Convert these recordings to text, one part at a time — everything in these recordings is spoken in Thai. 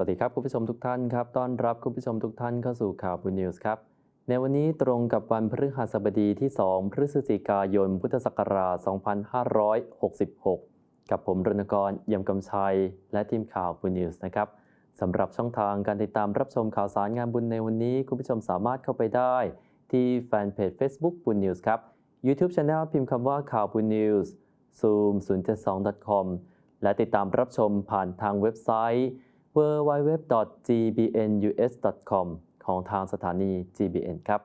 สวัสดีครับ คุณผู้ชมทุกท่านครับ ต้อนรับคุณผู้ชมทุกท่านเข้าสู่ข่าวบุญนิวส์ครับ ในวันนี้ตรงกับวันพฤหัสบดีที่ 2 พฤศจิกายน พุทธศักราช 2566 กับผมรณกรยี่ยมกำชัย และทีมข่าวบุญนิวส์นะครับสำหรับช่องทางการติดตามรับชมข่าวสารงานบุญในวันนี้ คุณผู้ชมสามารถเข้าไปได้ที่แฟนเพจ Facebook บุญนิวส์ครับ YouTube Channel พิมพ์คำว่าข่าวบุญนิวส์ zoom 072 com และติดตามรับชมผ่านทางเว็บไซต์ www.gbnus.com ของทางสถานี GBN ครับ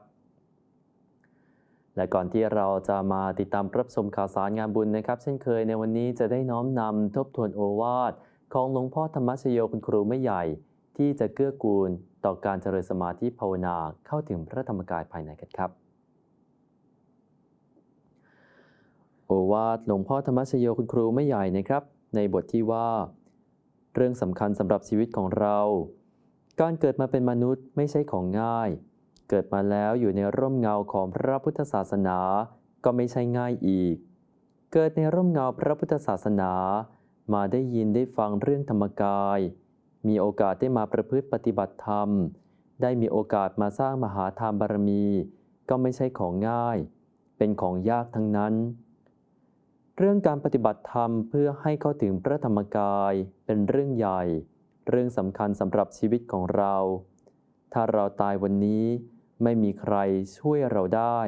และก่อนที่เราจะมาติดตามรับชมข่าวสารงานบุญนะครับ เช่นเคยในวันนี้จะได้น้อมนำทบทวนโอวาทของหลวงพ่อธรรมชโยคุณครูไม่ใหญ่ ที่จะเกื้อกูลต่อการเจริญสมาธิภาวนาเข้าถึงพระธรรมกายภายในกันครับโอวาทหลวงพ่อธรรมชโยคุณครูไม่ใหญ่นะครับ ในบทที่ว่า เรื่องสำคัญสำหรับชีวิตของเรา การเกิดมาเป็นมนุษย์ไม่ใช่ของง่าย เกิดมาแล้วอยู่ในร่มเงาของพระพุทธศาสนา ก็ไม่ใช่ง่ายอีก เกิดในร่มเงาพระพุทธศาสนา มาได้ยินได้ฟังเรื่องธรรมกาย มีโอกาสได้มาประพฤติปฏิบัติธรรม ได้มีโอกาสมาสร้างมหาทานบารมี ก็ไม่ใช่ของง่าย เป็นของยากทั้งนั้น เรื่องการปฏิบัติธรรมเพื่อให้เข้าถึงพระธรรมกายเป็นเรื่องใหญ่ เรื่องสำคัญสำหรับชีวิตของเรา ถ้าเราตายวันนี้ไม่มีใครช่วยเราได้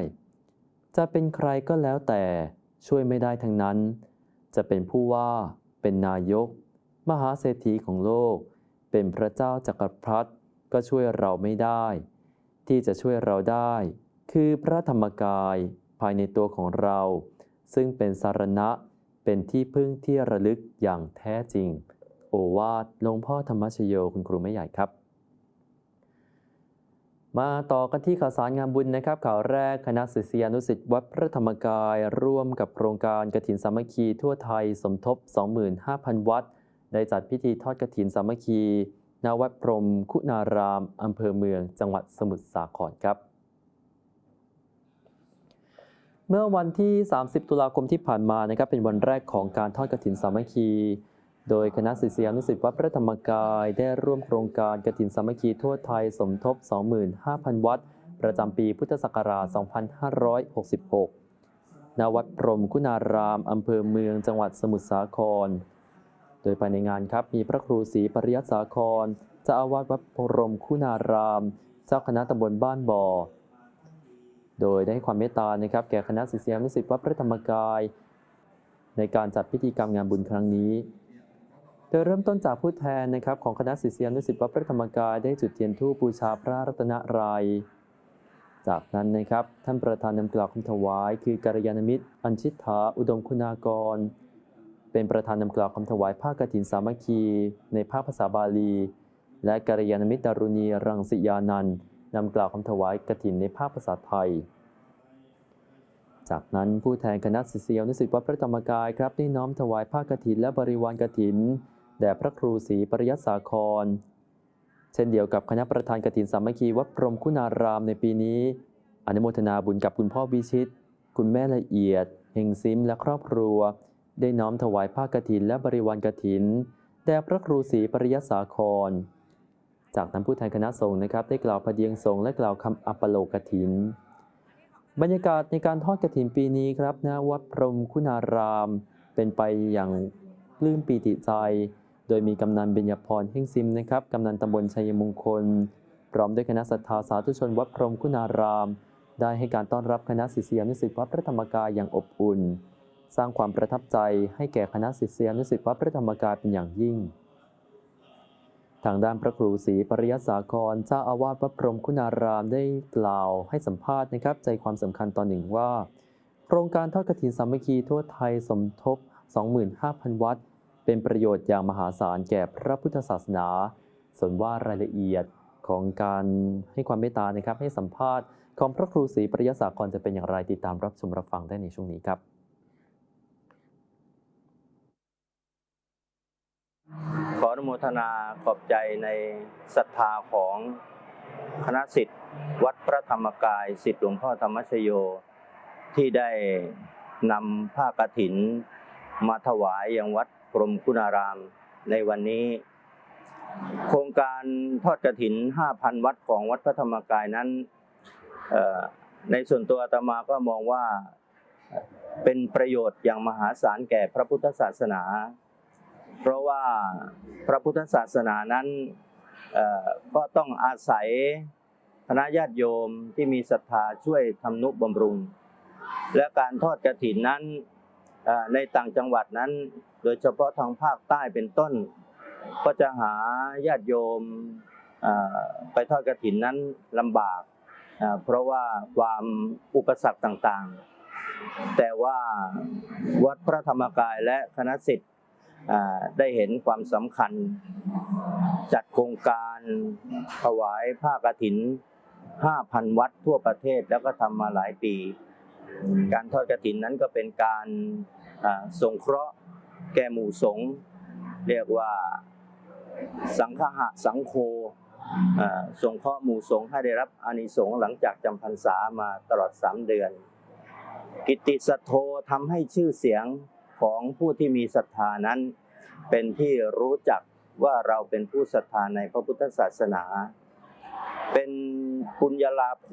จะเป็นใครก็แล้วแต่ช่วยไม่ได้ทั้งนั้น จะเป็นผู้ว่าเป็นนายก มหาเศรษฐีของโลก เป็นพระเจ้าจักรพรรดิก็ช่วยเราไม่ได้ ที่จะช่วยเราได้ คือพระธรรมกายภายในตัวของเรา ซึ่งเป็นสารณะเป็นที่พึ่งที่ระลึกอย่างแท้จริง โอวาทหลวงพ่อธรรมชโยคุณครูไม่ใหญ่ครับ มาต่อกันที่ข่าวสารงานบุญนะครับ ข่าวแรกคณะศิษยานุศิษย์วัดพระธรรมกาย ร่วมกับโครงการกฐินสามัคคีทั่วไทยสมทบ 25,000 วัด ได้จัดพิธีทอดกฐินสามัคคีณวัดพรมคุณารามอำเภอเมือง จังหวัดสมุทรสาครครับเมื่อวันที่ 30 ตุลาคมที่ผ่านมานะครับเป็นวันแรกของการทอดกฐินสามัคคี โดยคณะศิษยานุศิษย์วัดพระธรรมกายได้ร่วมโครงการกฐินสามัคคีทั่วไทยสมทบ 25,000 วัด ประจำปีพุทธศักราช 2566 ณ วัดพรมคุณาราม อำเภอเมืองจังหวัดสมุทรสาคร โดยภายในงานครับมีพระครูศรีปริยัติสาครเจ้าอาวาสวัดพรมคุณาราม เจ้าคณะตำบลบ้านบ่อ โดยได้ความเมตตานะครับแก่คณะศิษยานุศิษย์วัดพระธรรมกาย ในการจัดพิธีกรรมงานบุญครั้งนี้ โดยเริ่มต้นจากผู้แทนนะครับของคณะศิษยานุศิษย์วัดพระธรรมกายได้จุดเทียนธูปบูชาพระรัตนตรัยจากนั้นนะครับท่านประธานนำกล่าวคำถวาย คือกัลยาณมิตร อัญชิตาอุดมคุณากร เป็นประธานนำกล่าวคำถวายผ้ากฐินสามัคคี ในภาคภาษาบาลี และกัลยาณมิตรดารุณีรังสิยานันนำกล่าวคำถวายกฐินในภาคภาษาไทย จากนั้นผู้แทนคณะศิษยานุศิษย์วัดพระธรรมกายครับได้น้อมถวายผ้ากฐินและบริวารกฐิน แด่พระครูศรีปริยัติสาคร เช่นเดียวกับคณะประธานกฐินสามัคคีวัดพรหมคุณารามในปีนี้ อนุโมทนาบุญกับคุณพ่อวิชิต คุณแม่ละเอียด เฮงซิมและครอบครัว ได้น้อมถวายผ้ากฐินและบริวารกฐิน แด่พระครูศรีปริยัติสาคร จากนั้นผู้แทนคณะสงฆ์นะครับ ได้กล่าวพระเดียงสงฆ์และกล่าวคำอัปโลกฐินบรรยากาศในการทอดกฐินปีนี้ครับณวัดพรหมคุณาราม เป็นไปอย่างปลื้มปีติใจ โดยมีกำนันเบญญพรเฮงซิมนะครับกำนันตำบลชัยมงคล พร้อมด้วยคณะศรัทธาสาธุชนวัดพรหมคุณาราม ได้ให้การต้อนรับคณะศิษยานุศิษย์วัดพระธรรมกายอย่างอบอุ่น สร้างความประทับใจให้แก่คณะศิษยานุศิษย์วัดพระธรรมกายเป็นอย่างยิ่ง ทางด้านพระครูศรีปริยสาครเจ้าอาวาสวัดพรหมคุณารามได้กล่าวให้สัมภาษณ์นะครับ ใจความสำคัญตอนหนึ่งว่า โครงการทอดกฐินสามัคคีทั่วไทยสมทบ 25,000 วัด เป็นประโยชน์อย่างมหาศาลแก่พระพุทธศาสนา ส่วนว่ารายละเอียดของการให้ความเมตตานะครับให้สัมภาษณ์ของพระครูศรีปริยสากรจะเป็นอย่างไรติดตามรับชมรับฟังได้ในช่วงนี้ครับขออนุโมทนาขอบใจในศรัทธาของคณะสิทธิ์วัดพระธรรมกายสิทธิ์หลวงพ่อธรรมชโย ที่ได้นำผ้ากฐิน มาถวายยังวัด รมคุณารามในวันนี้ โครงการทอดกฐิน 5,000 วัดของวัดพระธรรมกายนั้นในส่วนตัวอาตมาก็มองว่าเป็นประโยชน์อย่างมหาศาลแก่พระพุทธศาสนา เพราะว่าพระพุทธศาสนานั้นก็ต้องอาศัยคณะญาติโยมที่มีศรัทธาช่วยทำนุบำรุง และการทอดกฐินนั้นในต่างจังหวัดนั้น โดยเฉพาะทางภาคใต้เป็นต้น ก็จะหาญาติโยมไปทอดกฐินนั้นลำบาก เพราะว่าความอุปสรรคต่างๆ แต่ว่าวัดพระธรรมกายและคณะสิทธิ์ได้เห็นความสำคัญ จัดโครงการถวายผ้ากฐิน 5,000 วัดทั่วประเทศแล้วก็ทำมาหลายปี การทอดกฐินนั้นก็เป็นการอ่งเคราะห์ แก่หมู่สงฆ์เรียกว่าสังฆะสังโฆอ่าสงเคราะห์หมู่สงฆ์ให้ได้รับอานิสงส์หลังจากจำพรรษามาตลอด3เดือน กิตติสัทโธทำให้ชื่อเสียงของผู้ที่มีศรัทธานั้น เป็นที่รู้จักว่าเราเป็นผู้ศรัทธาในพระพุทธศาสนา เป็นบุญญาลาภโภ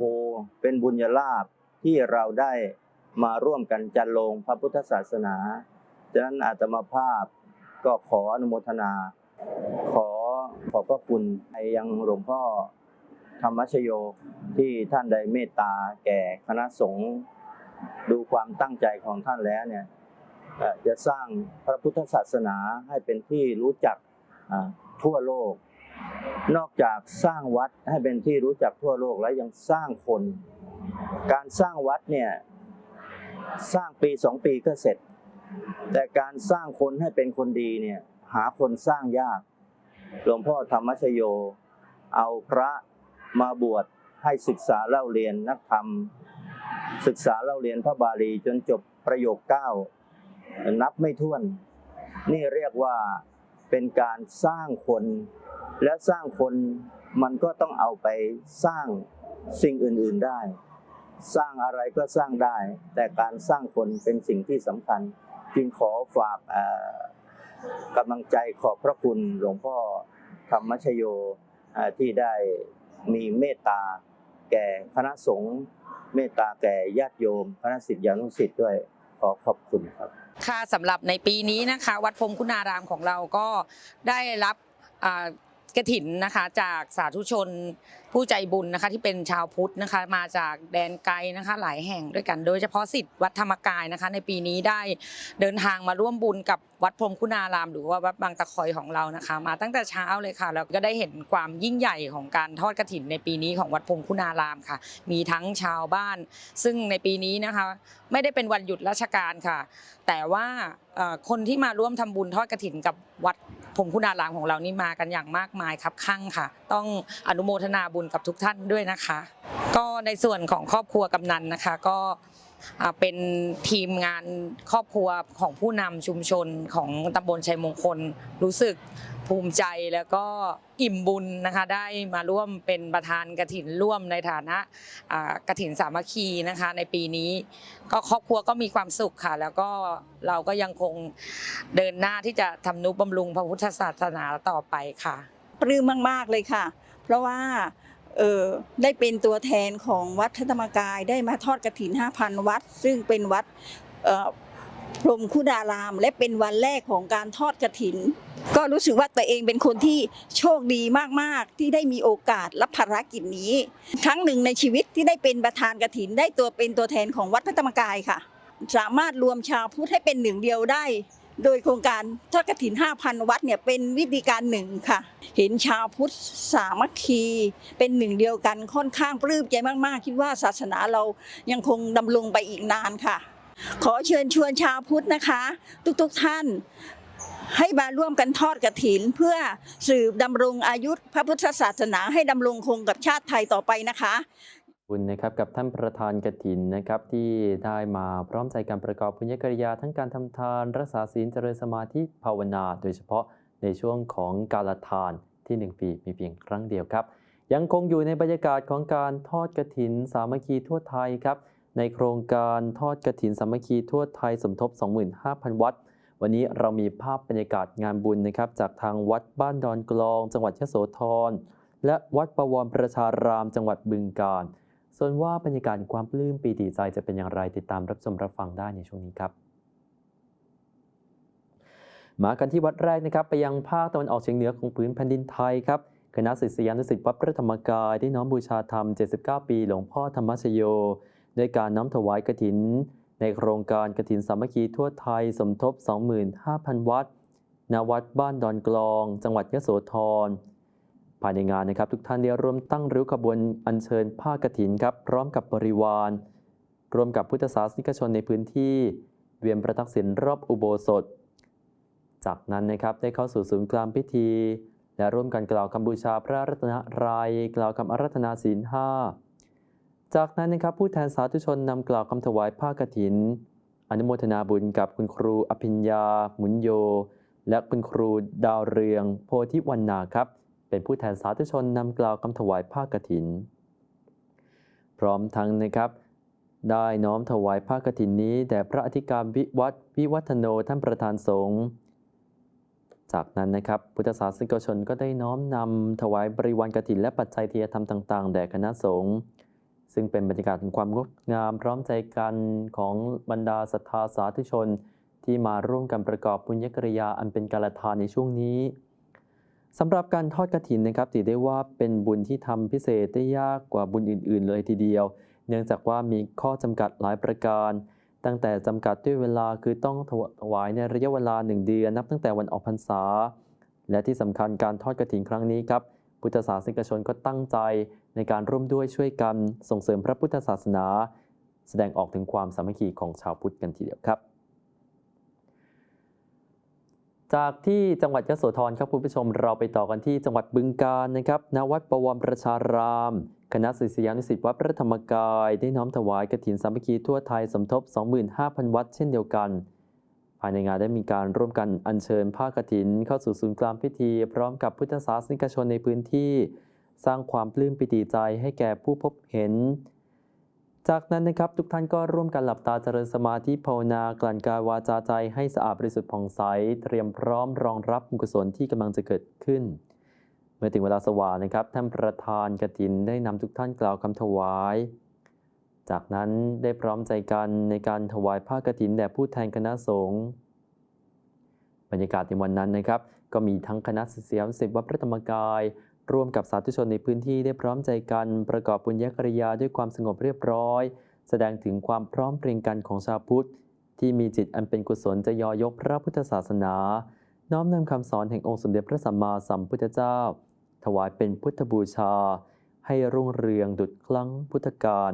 เป็นบุญญาลาภที่เราได้มาร่วมกันจันลงพระพุทธศาสนา ฉะนั้นอาตมาภาพก็ขออนุโมทนา ขอขอบพระคุณไปยังหลวงพ่อธรรมชโยที่ท่านได้เมตตาแก่คณะสงฆ์ดูความตั้งใจของท่านแล้วเนี่ยจะสร้างพระพุทธศาสนาให้เป็นที่รู้จักทั่วโลก นอกจากสร้างวัดให้เป็นที่รู้จักทั่วโลกแล้วยังสร้างคน การสร้างวัดเนี่ยสร้างปีสองปีก็เสร็จ แต่การสร้างคนให้เป็นคนดีเนี่ยหาคนสร้างยาก หลวงพ่อธรรมชโย เอาพระมาบวชให้ศึกษาเล่าเรียนนักธรรม ศึกษาเล่าเรียนพระบาลีจนจบประโยคเก้านับไม่ถ้วน นี่เรียกว่าเป็นการสร้างคน และสร้างคนมันก็ต้องเอาไปสร้างสิ่งอื่นๆได้ สร้างอะไรก็สร้างได้ แต่การสร้างคนเป็นสิ่งที่สำคัญ จึงขอฝากกำลังใจขอบพระคุณหลวงพ่อธรรมชโยที่ได้มีเมตตาแก่คณะสงฆ์เมตตาแก่ญาติโยมคณะสิทธิานุสิทธิ์ด้วยขอขอบคุณครับ ค่ะสำหรับในปีนี้นะคะ วัดพรมคุณารามของเราก็ได้รับ กระถินนะคะจากสาธุชนผู้ใจบุญนะคะที่เป็นชาวพุทธนะคะมาจากแดนไกลนะคะหลายแห่งด้วยกัน โดยเฉพาะสิทธิ์วัดธรรมกายนะคะในปีนี้ได้เดินทางมาร่วมบุญกับ วัดพรมคุณาราม หรือว่าวัดบางตะคอยของเรานะคะ มาตั้งแต่เช้าเลยค่ะแล้วก็ได้เห็นความยิ่งใหญ่ของการทอดกระถินในปีนี้ของวัดพรมคุณารามค่ะ มีทั้งชาวบ้าน ซึ่งในปีนี้นะคะไม่ได้เป็นวันหยุดราชการค่ะ แต่ว่าคนที่มาร่วมทำบุญทอดกระถินกับวัดพรมคุณารามของเรานี่มากันอย่างมากมายครับข้างค่ะ ต้องอนุโมทนาบุญกับทุกท่านด้วยนะคะ ก็ในส่วนของครอบครัวกำนันนะคะ ก็ เป็นทีมงานครอบครัวของผู้นำชุมชนของตำบลชัยมงคล รู้สึกภูมิใจแล้วก็อิ่มบุญนะคะได้มาร่วมเป็นประธานกระถินร่วมในฐานะกระถินสามัคคีนะคะในปีนี้ ก็ครอบครัวก็มีความสุขค่ะ แล้วก็เราก็ยังคงเดินหน้าที่จะทำนุบำรุงพระพุทธศาสนาต่อไปค่ะ ปลื้มมาก ๆ เลยค่ะ เพราะว่า เออได้เป็นตัวแทนของวัดพระธรรมกายได้มาทอดกระถิน 5,000 วัด ซึ่งเป็นวัดพรมคุดาราม และเป็นวันแรกของการทอดกระถิน ก็รู้สึกว่าตัวเองเป็นคนที่โชคดีมาก ๆ ที่ได้มีโอกาสรับภารกิจนี้ ครั้งหนึ่งในชีวิตที่ได้เป็นประธานกระถิน ได้ตัวเป็นตัวแทนของวัดพระธรรมกายค่ะ สามารถรวมชาวพุทธให้เป็นหนึ่งเดียวได้ โดยโครงการทอดกระถิน 5,000 วัดเนี่ยเป็นวิธีการหนึ่งค่ะ เห็นชาวพุทธสามัคคี เป็นหนึ่งเดียวกันค่อนข้างปลื้มใจมาก ๆ คิดว่าศาสนาเรายังคงดำรงไปอีกนานค่ะ ขอเชิญชวนชาวพุทธนะคะ ทุกๆท่านให้มาร่วมกันทอดกระถิน เพื่อสืบดำรงอายุพระพุทธศาสนาให้ดำรงคงกับชาติไทยต่อไปนะคะ คุณนะครับกับท่านประธานกฐินนะครับที่ได้มาพร้อมใจการประกอบพุญญกริยาทั้งการทำทาน รักษาศีลเจริญสมาธิภาวนา โดยเฉพาะในช่วงของกาลทานที่ 1 ปีมีเพียงครั้งเดียวครับ ยังคงอยู่ในบรรยากาศของการทอดกฐินสามัคคีทั่วไทยครับในโครงการทอดกฐินสามัคคีทั่วไทยสมทบ 25,000 วัด วันนี้เรามีภาพบรรยากาศงานบุญนะครับ จากทางวัดบ้านดอนกลอง จังหวัดยโสธร และวัดประวรประชาราม จังหวัดบึงกาฬ ส่วนว่าบรรยากาศความปลื้มปีติใจจะเป็นอย่างไรติดตามรับชมรับฟังได้ในช่วงนี้ครับ มากันที่วัดแรกนะครับ ไปยังภาคตะวันออกเฉียงเหนือของผืนแผ่นดินไทยครับคณะศิษยานุศิษย์วัดพระธรรมกายได้น้อมบูชาธรรม 79 ปีหลวงพ่อธรรมชโยด้วยการน้อมถวายกฐิน ในโครงการกฐินสามัคคีทั่วไทยสมทบ 25,000 วัดณวัดบ้านดอนกลอง จังหวัดยะโสธร ภายในงานนะครับ ทุกท่านได้ร่วมตั้งริ้วขบวนอัญเชิญผ้ากฐินครับพร้อมกับบริวารรวมกับพุทธศาสนิกชนในพื้นที่ เวียนประทักษิณรอบอุโบสถ จากนั้นนะครับได้เข้าสู่ศูนย์กลางพิธี และร่วมกันกล่าวคำบูชาพระรัตนรัยกล่าวคำอารัธนาศีลห้าจากนั้นนะครับผู้แทนสาธุชนนำกล่าวคำถวายผ้ากฐิน อนุโมทนาบุญกับคุณครูอภิญญาหมุนโย และคุณครูดาวเรือง โพธิวันนาครับ เป็นผู้แทนสาธุชนนำกล่าวคำถวายผ้ากฐิน พร้อมทั้งนะครับ ได้น้อมถวายผ้ากฐินนี้แด่พระอธิการวิวัฒน์วิวัฒโนท่านประธานสงฆ์จากนั้นนะครับพุทธศาสนิกชนก็ได้น้อมนำถวายบริวารกฐินและปัจจัยเทียธรรมต่างๆ แด่คณะสงฆ์ซึ่งเป็นบรรยากาศแห่งความงดงามพร้อมใจกันของบรรดาศรัทธาสาธุชน ที่มาร่วมกันประกอบบุญญกริยาอันเป็นกาลทานในช่วงนี้ สำหรับการทอดกฐินนะครับถือได้ว่าเป็นบุญที่ทำพิเศษได้ยากกว่าบุญอื่น ๆ เลยทีเดียว เนื่องจากว่ามีข้อจำกัดหลายประการ ตั้งแต่จำกัดด้วยเวลาคือต้องถวายในระยะเวลา 1 เดือนนับตั้งแต่วันออกพรรษา และที่สำคัญการทอดกฐินครั้งนี้ครับพุทธศาสนิกชนก็ตั้งใจในการร่วมด้วยช่วยกันส่งเสริมพระพุทธศาสนา แสดงออกถึงความสามัคคีของชาวพุทธกันทีเดียวครับ จากที่จังหวัดยะโสธรครับคุณผู้ชมเราไปต่อกันที่จังหวัดบึงกาฬนะครับณวัดประวรประชาราม คณะศิษยานุศิษย์วัดพระธรรมกาย ได้น้อมถวายกฐินสามัคคีทั่วไทยสมทบ 25,000 วัดเช่นเดียวกัน ภายในงานได้มีการร่วมกันอัญเชิญผ้ากฐิน เข้าสู่ศูนย์กลางพิธี พร้อมกับพุทธศาสนิกชนในพื้นที่ สร้างความปลื้มปิติใจให้แก่ผู้พบเห็น จากนั้นนะครับทุกท่านก็ร่วมกันหลับตาเจริญสมาธิภาวนากลั่นกายวาจาใจให้สะอาดบริสุทธิ์ผ่องใส เตรียมพร้อมรองรับบุกุศลที่กำลังจะเกิดขึ้น เมื่อถึงเวลาสว่างนะครับท่านประธานกฐินได้นำทุกท่านกล่าวคำถวาย จากนั้นได้พร้อมใจกันในการถวายผ้ากฐินแด่ผู้แทนคณะสงฆ์บรรยากาศในวันนั้นนะครับ ก็มีทั้งคณะศิษยานุศิษย์วัดพระธรรมกาย ร่วมกับสาธุชนในพื้นที่ได้พร้อมใจกันประกอบบุญญกริยาด้วยความสงบเรียบร้อย แสดงถึงความพร้อมเพรียงกันของชาวพุทธ ที่มีจิตอันเป็นกุศลจะยอยกพระพุทธศาสนา น้อมนำคำสอนแห่งองค์สมเด็จพระสัมมาสัมพุทธเจ้า ถวายเป็นพุทธบูชา ให้รุ่งเรืองดุจครั้งพุทธกาล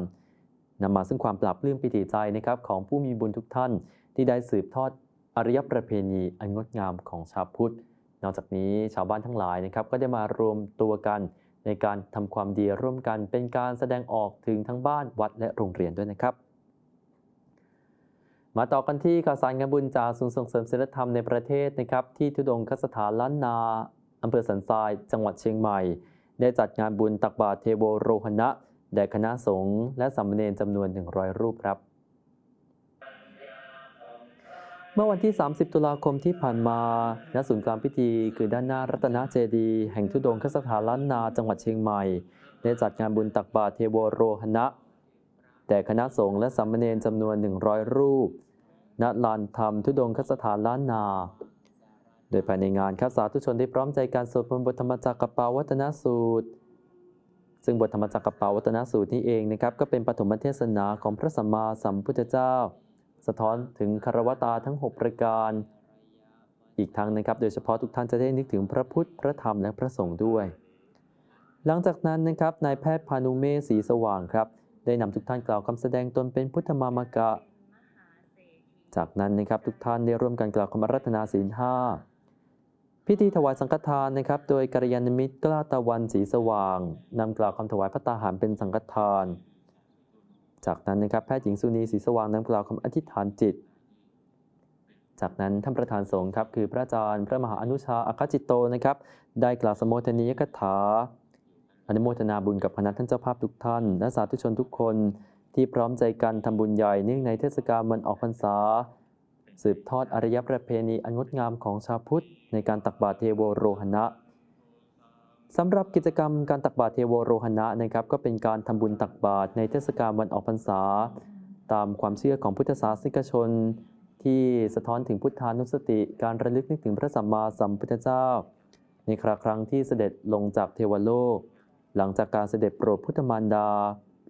นำมาซึ่งความปรับปลื้มปิติใจนะครับของผู้มีบุญทุกท่านที่ได้สืบทอดอารยประเพณีอันงดงามของชาวพุทธ นอกจากนี้ชาวบ้านทั้งหลายนะครับก็ได้มารวมตัวกันในการทำความดีร่วมกันเป็นการแสดงออกถึงทั้งบ้านวัดและโรงเรียนด้วยนะครับ มาต่อกันที่ข่าวสารงานบุญจากศูนย์ส่งเสริมศิลธรรมในประเทศนะครับที่ทุดงคสถานล้านนาอำเภอสันทราย จังหวัดเชียงใหม่ ได้จัดงานบุญตักบาตรเทโวโรหณะแด่คณะสงฆ์และสามเณรจำนวน 100 รูปครับ เมื่อวันที่ 30 ตุลาคมที่ผ่านมาณศูนย์กลางพิธี คือด้านหน้ารัตนเจดีแห่งทุดงคสถานล้านนาจังหวัดเชียงใหม่ ได้จัดงานบุญตักบาตรเทโวโรหณะแต่คณะสงฆ์และสามเณรจำนวน 100 รูป ณ ลานธรรมทุดงคสถานล้านนา โดยภายในงานครับสาธุชนได้พร้อมใจการสวดมนต์บทธรรมจักรปาวัตนสูตร ซึ่งบทธรรมจักรปาวัตนสูตรนี้เองนะครับก็เป็นปฐมเทศนาของพระสัมมาสัมพุทธเจ้า สะท้อนถึงคารวตาทั้ง 6 ประการ อีกทั้งนะครับ โดยเฉพาะทุกท่านจะได้นึกถึงพระพุทธ พระธรรม และพระสงฆ์ด้วย หลังจากนั้นนะครับ นายแพทย์พานุเมศสีสว่างครับ ได้นำทุกท่านกล่าวคำแสดงตนเป็นพุทธมามกะ จากนั้นนะครับทุกท่านได้ร่วมกันกล่าวคำรัตนาศีลห้าพิธีถวายสังฆทานนะครับ โดยกัลยาณมิตรกล้าตะวันสีสว่างนำกล่าวคำถวายพระตาหารเป็นสังฆทาน จากนั้นนะครับแพทย์หญิงสุนีศรีสว่างนำกล่าวคำอธิษฐานจิต จากนั้นท่านประธานสงฆ์ครับคือพระอาจารย์พระมหาอนุชาอาคจิตโตนะครับ ได้กล่าวสมโภชนียกถาอนุโมทนาบุญกับคณะท่านเจ้าภาพทุกท่านและสาธุชนทุกคนที่พร้อมใจกันทำบุญใหญ่เนื่องในเทศกาลวันออกพรรษา สืบทอดอารยประเพณีอันงดงามของชาวพุทธในการตักบาตรเทโวโรหณะ สำหรับกิจกรรมการตักบาตรเทโวโรหณะนะครับก็เป็นการทำบุญตักบาตรในเทศกาลวันออกพรรษา ตามความเชื่อของพุทธศาสนิกชน ที่สะท้อนถึงพุทธานุสติ การระลึกนึกถึงพระสัมมาสัมพุทธเจ้า ในคราครั้งที่เสด็จลงจากเทวโลก หลังจากการเสด็จโปรดพุทธมารดา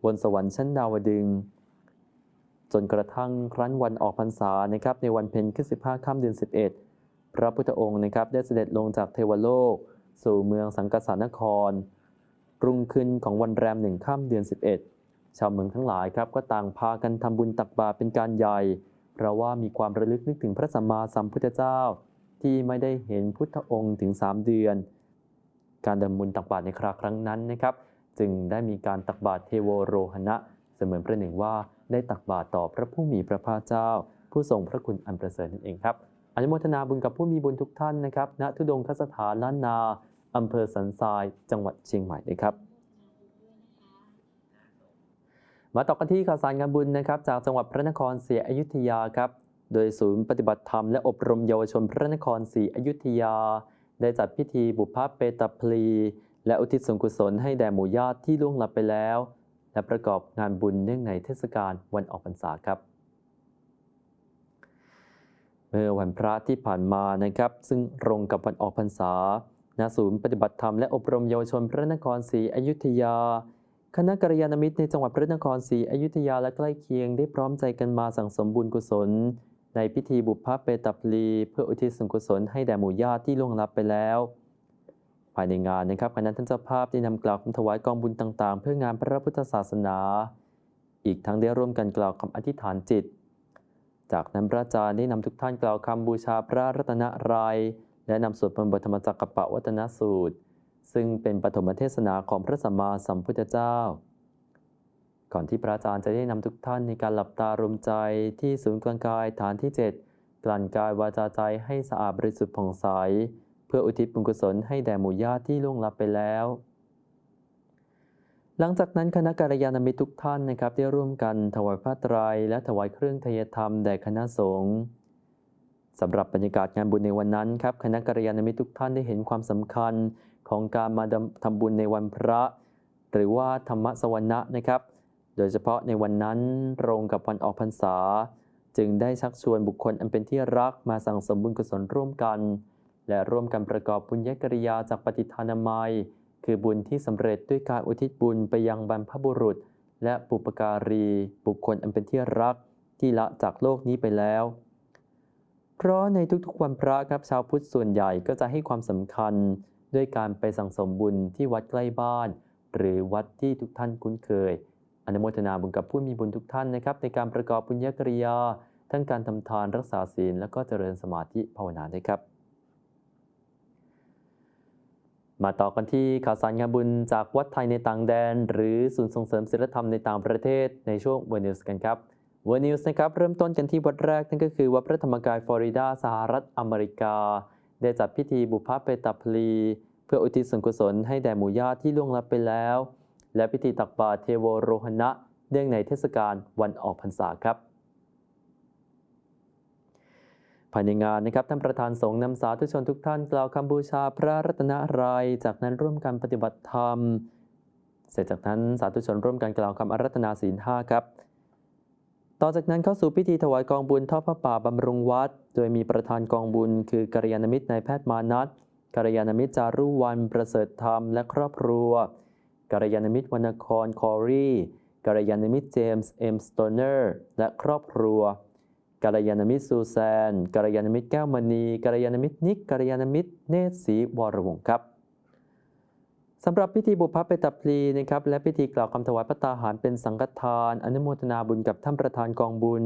บนสวรรค์ชั้นดาวดึง จนกระทั่งครั้นวันออกพรรษานะครับในวันเพ็ญขึ้น15 ค่ำเดือน 11 พระพุทธองค์นะครับได้เสด็จลงจากเทวโลก สู่เมืองสังกสานคร รุ่งขึ้นของวันแรมหนึ่งค่ำเดือน 11 ชาวเมืองทั้งหลายครับก็ต่างพากันทำบุญตักบาตรเป็นการใหญ่ เพราะว่ามีความระลึกนึกถึงพระสัมมาสัมพุทธเจ้า ที่ไม่ได้เห็นพุทธองค์ถึง 3 เดือน การดำบุญตักบาตรในคราครั้งนั้นนะครับ จึงได้มีการตักบาตรเทโวโรหณะ เสมือนประหนึ่งว่าได้ตักบาตรต่อพระผู้มีพระภาคเจ้า ผู้ทรงพระคุณอันประเสริฐนั่นเองครับอนุโมทนาบุญกับผู้มีบุญทุกท่านนะครับ ณ ทุดงคสถานล้านนา อำเภอสันทรายจังหวัดเชียงใหม่นะครับ มาต่อกันที่ข่าวสารงานบุญนะครับ จากจังหวัดพระนครศรีอยุธยาครับ โดยศูนย์ปฏิบัติธรรมและอบรมเยาวชนพระนครศรีอยุธยา ได้จัดพิธีบุพเพเปตพลี และอุทิศส่วนกุศลให้แด่หมู่ญาติที่ล่วงลับไปแล้ว และประกอบงานบุญเนื่องในเทศกาลวันออกพรรษาครับเมื่อวันพระที่ผ่านมานะครับ ซึ่งตรงกับวันออกพรรษา ณศูนย์ปฏิบัติธรรมและอบรมเยาวชนพระนครศรีอยุธยา คณะกัลยาณมิตรในจังหวัดพระนครศรีอยุธยาและใกล้เคียงได้พร้อมใจกันมาสั่งสมบุญกุศล ในพิธีบุพเพเปตพลีเพื่ออุทิศส่วนกุศลให้แด่หมู่ญาติที่ล่วงลับไปแล้ว ภายในงานนะครับคณะท่านเจ้าภาพได้นำกล่าวคำถวายกองบุญต่างๆ เพื่องานพระพุทธศาสนา อีกทั้งได้ร่วมกันกล่าวคำอธิษฐานจิต จากนั้นพระอาจารย์ได้นำทุกท่านกล่าวคำบูชาพระรัตนตรัย และนำสวดมนต์บทธรรมจักรปะวัตนสูตร ซึ่งเป็นปฐมเทศนาของพระสัมมาสัมพุทธเจ้า ก่อนที่พระอาจารย์จะได้นำทุกท่านในการหลับตารวมใจที่ศูนย์กลางกายฐานที่ 7 กลั่นกายวาจาใจให้สะอาดบริสุทธิ์ผ่องใส เพื่ออุทิศบุญกุศลให้แด่หมู่ญาติที่ล่วงลับไปแล้วหลังจากนั้นคณะกัลยาณมิตรทุกท่านนะครับได้ร่วมกันถวายผ้าไตรและถวายเครื่องทยธรรมแด่คณะสงฆ์ สำหรับบรรยากาศงานบุญในวันนั้นครับคณะกัลยาณมิตรทุกท่านได้เห็นความสำคัญของการมาทำบุญในวันพระ หรือว่าธรรมสวรรณะนะครับ โดยเฉพาะในวันนั้นตรงกับวันออกพรรษา จึงได้ชักชวนบุคคลอันเป็นที่รักมาสั่งสมบุญกุศลร่วมกัน และร่วมกันประกอบบุญญกริยาจากปฏิทานามัย คือบุญที่สำเร็จด้วยการอุทิศบุญไปยังบรรพบุรุษ และปุปการี บุคคลอันเป็นที่รักที่ละจากโลกนี้ไปแล้ว เพราะในทุกๆวันพระครับชาวพุทธส่วนใหญ่ก็จะให้ความสำคัญด้วยการไปสั่งสมบุญที่วัดใกล้บ้าน หรือวัดที่ทุกท่านคุ้นเคย อนุโมทนาบุญกับผู้มีบุญทุกท่านนะครับ ในการประกอบบุญญกริยา ทั้งการทำทานรักษาศีล และก็เจริญสมาธิภาวนาด้วยครับ มาต่อกันที่ข่าวสารงานบุญจากวัดไทยในต่างแดน หรือศูนย์ส่งเสริมศิลธรรมในต่างประเทศในช่วงเวนิสกันครับ เวนิวส์นะครับเริ่มต้นกันที่วัดแรกนั่นก็คือวัดพระธรรมกายฟลอริดาสหรัฐอเมริกา ได้จัดพิธีบุพเพเปตพลี เพื่ออุทิศส่วนกุศลให้แด่หมู่ญาติที่ล่วงลับไปแล้ว และพิธีตักบาตรเทโวโรหณะเนื่องในเทศกาลวันออกพรรษาครับภายในงานนะครับท่านประธานสงฆ์นำสาธุชนทุกท่านกล่าวคำบูชาพระรัตนตรัยจากนั้นร่วมกันปฏิบัติธรรม เสร็จจากนั้นสาธุชนร่วมกันกล่าวคำอารัตนาศีลห้าครับ ต่อจากนั้นเข้าสู่พิธีถวายกองบุญทอดพระป่าบำรุงวัด โดยมีประธานกองบุญคือกัลยาณมิตรนายแพทย์มานัทกัลยาณมิตรจารุวันประเสริฐธรรมและครอบครัวกัลยาณมิตรวรรณครคอรีกัลยาณมิตรเจมส์เอ็มสโตเนอร์และครอบครัวกัลยาณมิตรซูแซนกัลยาณมิตรแก้วมณีกัลยาณมิตรนิกกัลยาณมิตรเนตรศรีวรวงศ์ครับ สำหรับพิธีบุพเพเปตพลีนะครับและพิธีกล่าวคำถวายพระตาหารเป็นสังฆทาน อนุโมทนาบุญกับท่านประธานกองบุญ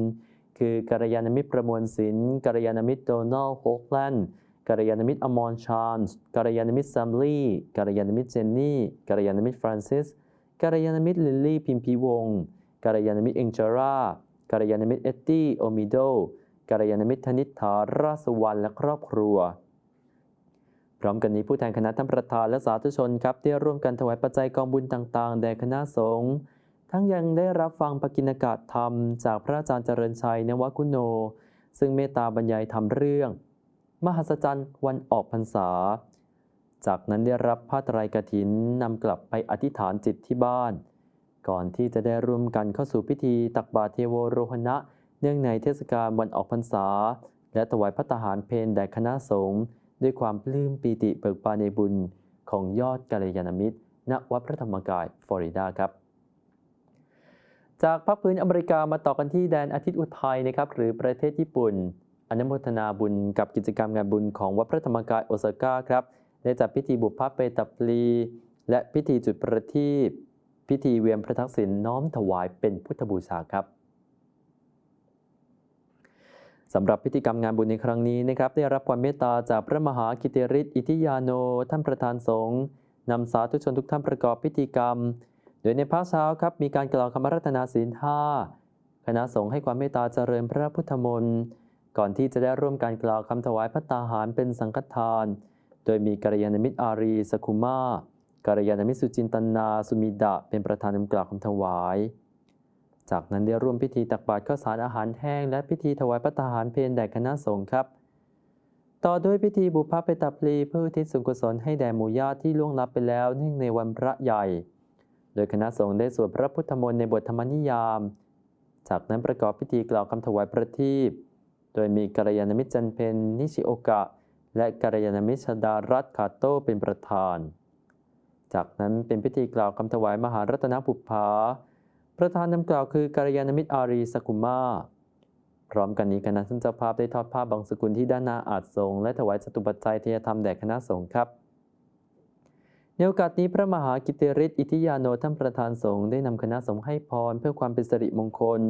คือกัลยาณมิตรประมวลศิลป์กัลยาณมิตรโดนัลโฮกแลนด์กัลยาณมิตรอมรชานส์กัลยาณมิตรซัมลี่กัลยาณมิตรเจนนี่กัลยาณมิตรฟรานซิสกัลยาณมิตรลิลลี่พิมพีวงกัลยาณมิตรเองเจรากัลยาณมิตรเอ็ดดี้โอมิโดกัลยาณมิตรธนิษฐาราสวรรณและครอบครัว พร้อมกันนี้ผู้แทนคณะท่านประธานและสาธุชนครับได้ร่วมกันถวายปัจจัยกองบุญต่างๆ แด่คณะสงฆ์ทั้งยังได้รับฟังปกิณกาศธรรม จากพระอาจารย์เจริญชัยนวคุโน ซึ่งเมตตาบรรยายธรรมเรื่อง มหัศจรรย์วันออกพรรษา จากนั้นได้รับผ้าไตรกฐินนำกลับไปอธิษฐานจิตที่บ้าน ก่อนที่จะได้ร่วมกันเข้าสู่พิธีตักบาตรเทโวโรหณะ เนื่องในเทศกาลวันออกพรรษา และถวายพระตาหารเพลแด่คณะสงฆ์ ด้วยความปลื้มปีติเบิกบานในบุญของยอดกัลยาณมิตร ณ วัดพระธรรมกาย ฟลอริดาครับ จากภาคพื้นอเมริกามาต่อกันที่แดนอาทิตย์อุทัยนะครับ หรือประเทศญี่ปุ่น อนุโมทนาบุญกับกิจกรรมงานบุญของวัดพระธรรมกายโอซาก้าครับ ได้จัดพิธีบุพเพตปลี และพิธีจุดประทีปพิธีเวียนพระทักษิณน้อมถวายเป็นพุทธบูชาครับ สำหรับพิธีกรรมงานบุญในครั้งนี้นะครับได้รับความเมตตาจากพระมหากิติฤทธิ์อิทิยาโน ท่านประธานสงฆ์นำสาธุชนทุกท่านประกอบพิธีกรรม โดยในภาคเช้าครับมีการกล่าวคำรัตนาศีลห้าคณะสงฆ์ให้ความเมตตาเจริญพระพุทธมนต์ก่อนที่จะได้ร่วมการกล่าวคำถวายพระตาหารเป็นสังฆทาน โดยมีกัลยาณมิตรอารีสกุมากัลยาณมิตรสุจินตนา สุมิดะเป็นประธานนำกล่าวคำถวาย จากนั้นได้ร่วมพิธีตักบาตรข้าวสารอาหารแห้ง และพิธีถวายพระตาหารเพลแด่คณะสงฆ์ครับ ต่อด้วยพิธีบุพเพตัปลีเพื่อทิศส่วนกุศลให้แด่หมู่ญาติที่ล่วงลับไปแล้วเนื่องในวันพระใหญ่ โดยคณะสงฆ์ได้สวดพระพุทธมนต์ในบทธรรมนิยาม จากนั้นประกอบพิธีกล่าวคำถวายประทีปโดยมีกัลยาณมิตรจันเพนนิชิโอกะ และกัลยาณมิตรชดารัตคาโตเป็นประธาน จากนั้นเป็นพิธีกล่าวคำถวายมหารัตนบุพภา ประธานนำกล่าวคือกัลยาณมิตรอารีสกุมาพร้อมกันนี้คณะท่านเจ้าภาพได้ทอดผ้าบางสกุลที่ด้านหน้าอาจทรง และถวายจตุปัจจัยเทียธรรมแด่คณะสงฆ์ครับในโอกาสนี้พระมหากิตติฤทธิ์อิทิยาโนท่านประธานสงฆ์ได้นำคณะสงฆ์ให้พรเพื่อความเป็นสิริมงคล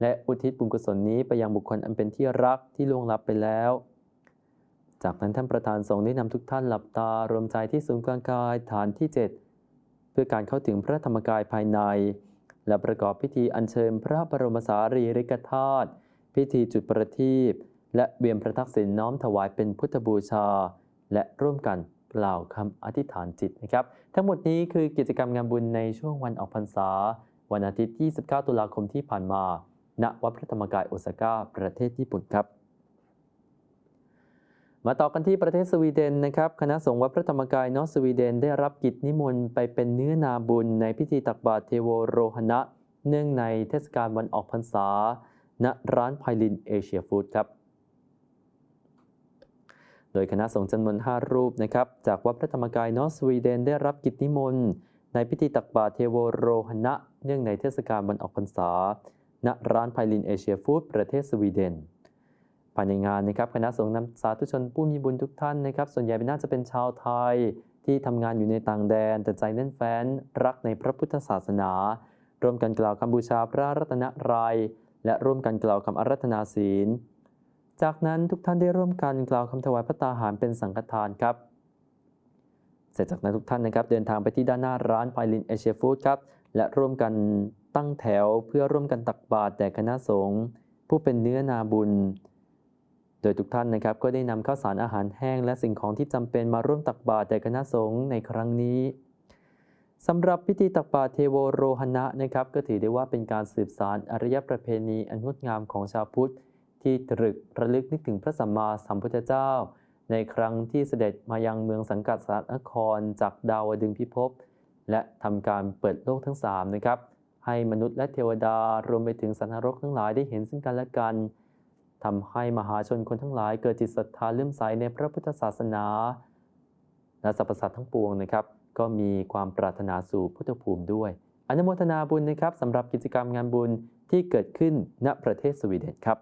และอุทิศบุญกุศลนี้ไปยังบุคคลอันเป็นที่รักที่ล่วงลับไปแล้ว จากนั้นท่านประธานสงฆ์ได้นำทุกท่านหลับตารวมใจที่ศูนย์กลางกายฐานที่ 7 เพื่อการเข้าถึงพระธรรมกายภายใน และประกอบพิธีอัญเชิญพระบรมสารีริกธาตุพิธีจุดประทีปและเวียนพระทักษิณน้อมถวายเป็นพุทธบูชา และร่วมกันกล่าวคำอธิษฐานจิตนะครับ ทั้งหมดนี้คือกิจกรรมงานบุญในช่วงวันออกพรรษา วันอาทิตย์ 29 ตุลาคมที่ผ่านมา ณ วัดพระธรรมกายโอซาก้า ประเทศญี่ปุ่นครับ มาต่อกันที่ประเทศสวีเดนนะครับคณะสงฆ์วัดพระธรรมกายนอร์สวีเดนได้รับกิจนิมนต์ไปเป็นเนื้อนาบุญในพิธีตักบาตรเทโวโรหณะ เนื่องในเทศกาลวันออกพรรษา ณร้านไพลินเอเชียฟู้ดครับโดยคณะสงฆ์จำนวน 5 รูปนะครับจากวัดพระธรรมกายนอร์สวีเดนได้รับกิจนิมนต์ในพิธีตักบาตรเทโวโรหณะ เนื่องในเทศกาลวันออกพรรษา ณร้านไพลินเอเชียฟู้ดประเทศสวีเดน ภายในงานนะครับคณะสงฆ์นำสาธุชนผู้มีบุญทุกท่านนะครับ ส่วนใหญ่เป็นน่าจะเป็นชาวไทยที่ทำงานอยู่ในต่างแดน แต่ใจแน่นแฟ้นรักในพระพุทธศาสนา ร่วมกันกล่าวคำบูชาพระรัตนตรัยและร่วมกันกล่าวคำอารัธนาศีล จากนั้นทุกท่านได้ร่วมกันกล่าวคำถวายพระตาหารเป็นสังฆทานครับ เสร็จจากนั้นทุกท่านนะครับเดินทางไปที่ด้านหน้าร้านไพลินเอเชียฟู้ดครับและร่วมกันตั้งแถวเพื่อร่วมกันตักบาตรแด่คณะสงฆ์ผู้เป็นเนื้อนาบุญ โดยทุกท่านนะครับก็ได้นำข้าวสารอาหารแห้ง และสิ่งของที่จำเป็นมาร่วมตักบาตรแด่คณะสงฆ์ในครั้งนี้สำหรับพิธีตักบาตรเทโวโรหณะนะครับ ก็ถือได้ว่าเป็นการสืบสานอารยประเพณีอันงดงามของชาวพุทธ ที่ตรึกระลึกนึกถึงพระสัมมาสัมพุทธเจ้า ในครั้งที่เสด็จมายังเมืองสังกัดสารนครจากดาวดึงพิภพและทำการเปิดโลกทั้งสามนะครับให้มนุษย์และเทวดารวมไปถึงสัตว์นรกทั้งหลายได้เห็นซึ่งกันและกัน ทำให้มหาชนคนทั้งหลายเกิดจิตศรัทธาเลื่อมใสในพระพุทธศาสนา และสรรพสัตว์ทั้งปวงนะครับ ก็มีความปรารถนาสู่พุทธภูมิด้วย อนุโมทนาบุญนะครับสำหรับกิจกรรมงานบุญที่เกิดขึ้นณประเทศสวีเดนครับ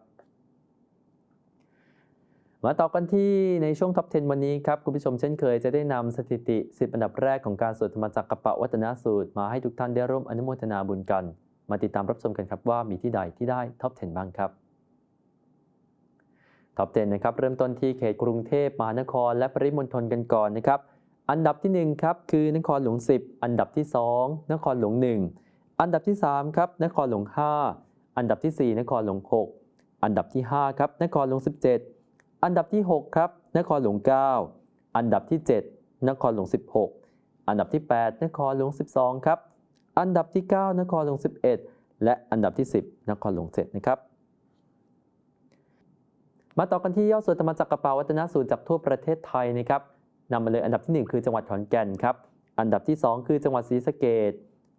มาต่อกันที่ในช่วงท็อป 10 วันนี้ครับ คุณผู้ชมเช่นเคยจะได้นำสถิติ 10 อันดับแรกของการสวดธรรมจักรกปะวัตนสูตร มาให้ทุกท่านได้ร่วมอนุโมทนาบุญกัน มาติดตามรับชมกันครับว่ามีที่ใดที่ได้ท็อป 10 บ้างครับ ท็อป10นะครับเริ่มต้นที่เขตกรุงเทพมหานคร และปริมณฑลกันก่อนนะครับอันดับที่1ครับคือนครหลวง 10 อันดับที่ 2 นครหลวง 1 อันดับที่3ครับนครหลวง 5 อันดับทีสี่ 4 นครหลวง 6 อันดับที่5ครับนครหลวง 17 อันดับที่6ครับนครหลวง 9 อันดับที่ 7 นครหลวง 16 อันดับที่ 8 นครหลวง 12 ครับ อันดับที่ 9 นครหลวง 11 และอันดับที่ 10 นครหลวง 7 นะครับ มาต่อกันที่ยอดส่วนธรรมจักรกระเป๋าวัฒนสูตรจากทั่วประเทศไทยนะครับนำมาเลยอันดับทีหนึ่1 คือจังหวัดขอนแก่นครับ อันดับที่ 2 คือจังหวัดศรีสะเกษ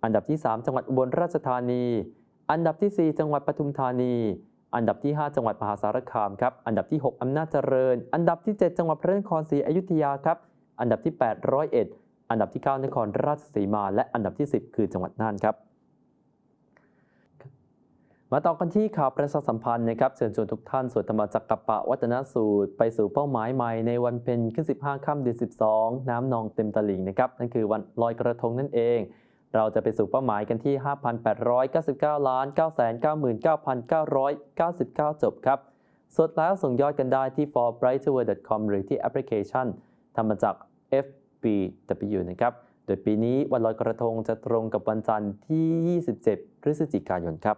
อันดับที่ 3 จังหวัดอุบลราชธานี อันดับที่ 4 จังหวัดปทุมธานี อันดับที่ 5 จังหวัดมหาสารคามครับ อันดับที่ 6 อำนาจเจริญ อันดับที่ 7 จังหวัดพระนครศรีอยุธยาครับ อันดับที่8ร้อยเอ็ดอันดับที่ 9 นครราชสีมา และอันดับที่ 10 คือจังหวัดน่านครับ มาต่อกันที่ข่าวประชาสัมพันธ์นะครับเชิญชวนทุกท่านสวดธรรมจักรปะวัฒนสูตร ไปสู่เป้าหมายใหม่ในวันเพ็ญขึ้น 15 ค่ำเดือน 12 น้ำนองเต็มตลิ่งนะครับนั่นคือวันลอยกระทงนั่นเอง เราจะไปสู่เป้าหมายกันที่ 5,899 ล้าน 999,999 จบครับสดแล้วส่งยอดกันได้ที่ forbrighterworld.com หรือที่แอปพลิเคชันธรรมจักร FBW นะครับ โดยปีนี้วันลอยกระทงจะตรงกับวันจันทร์ที่ 27 พฤศจิกายนครับ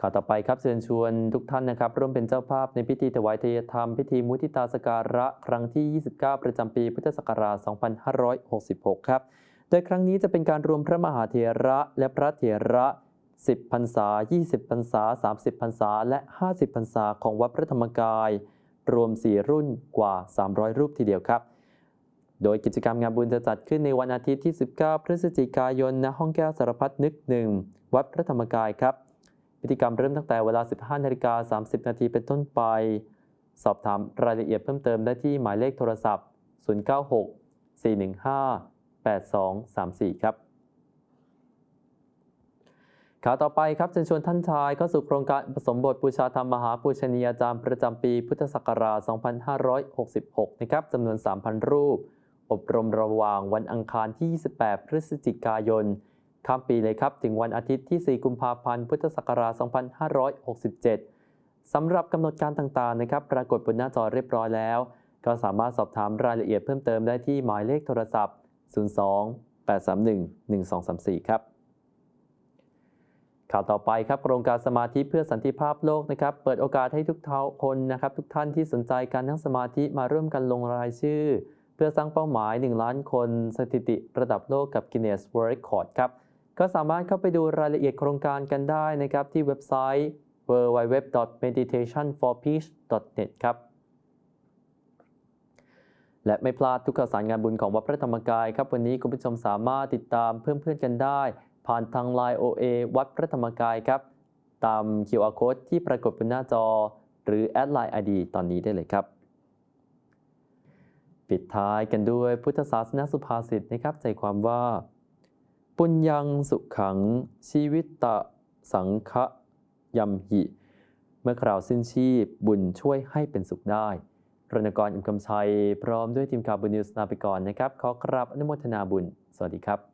ข่าวต่อไปครับเชิญชวนทุกท่านนะครับ ร่วมเป็นเจ้าภาพในพิธีถวายทยธรรม พิธีมุทิตาสการะ ครั้งที่ 29 ประจำปีพุทธศักราช 2566 ครับ โดยครั้งนี้จะเป็นการรวมพระมหาเถระและพระเถระ 10พรรษา 20พรรษา 30พรรษา และ 50พรรษาของวัดพระธรรมกาย รวม 4 รุ่นกว่า 300 รูปทีเดียวครับโดยกิจกรรมงานบุญจะจัดขึ้นในวันอาทิตย์ที่ 19 พฤศจิกายนณห้องแก้วสารพัดนึกหนึ่งวัดพระธรรมกายครับ พิธีกรรมเริ่มตั้งแต่เวลา 15นาฬิกา30 นาทีเป็นต้นไป สอบถามรายละเอียดเพิ่มเติมได้ที่หมายเลขโทรศัพท์ 096 415 8234 ครับ ข่าวต่อไปครับเชิญชวนท่านชายเข้าสู่โครงการผสมบทบูชาธรรมมหาปูชนียาจารย์ประจำปีพุทธศักราช 2566 นะครับจำนวน 3,000 รูป อบรมระหว่างวันอังคารที่ 28 พฤศจิกายน ข้ามปีเลยครับ ถึงวันอาทิตย์ที่ 4 กุมภาพันธ์ พุทธศักราช 2567 สำหรับกำหนดการต่างๆ นะครับ ปรากฏบนหน้าจอเรียบร้อยแล้ว ก็สามารถสอบถามรายละเอียดเพิ่มเติมได้ที่หมายเลขโทรศัพท์ 02 831 1234 ครับ ข่าวต่อไปครับ โครงการสมาธิเพื่อสันติภาพโลกนะครับ เปิดโอกาสให้ทุกเท่าคนนะครับ ทุกท่านที่สนใจการนั่งสมาธิมาร่วมกันลงรายชื่อ เพื่อสร้างเป้าหมาย 1 ล้านคนสถิติระดับโลกกับ Guinness World Record ครับ ก็สามารถเข้าไปดูรายละเอียดโครงการกันได้นะครับที่เว็บไซต์ www.meditationforpeace.net ครับ และไม่พลาดทุกข่าวสารงานบุญของวัดพระธรรมกายครับ วันนี้คุณผู้ชมสามารถติดตามเพื่อนๆกันได้ ผ่านทาง Line OA วัดพระธรรมกายครับ ตาม QR Code ที่ปรากฏบนหน้าจอ หรือแอดไลน์ ID ตอนนี้ได้เลยครับ ปิดท้ายกันด้วยพุทธศาสนาสุภาษิตนะครับ ใจความว่า ปุญญังสุขัง ชีวิตตะสังคะยัมหิ เมื่อคราวสิ้นชีพบุญช่วยให้เป็นสุขได้รณกรอิมคำชัย พร้อมด้วยทีมข่าวบุญนิวส์ลาไปก่อนนะครับ ขอกราบอนุโมทนาบุญ สวัสดีครับ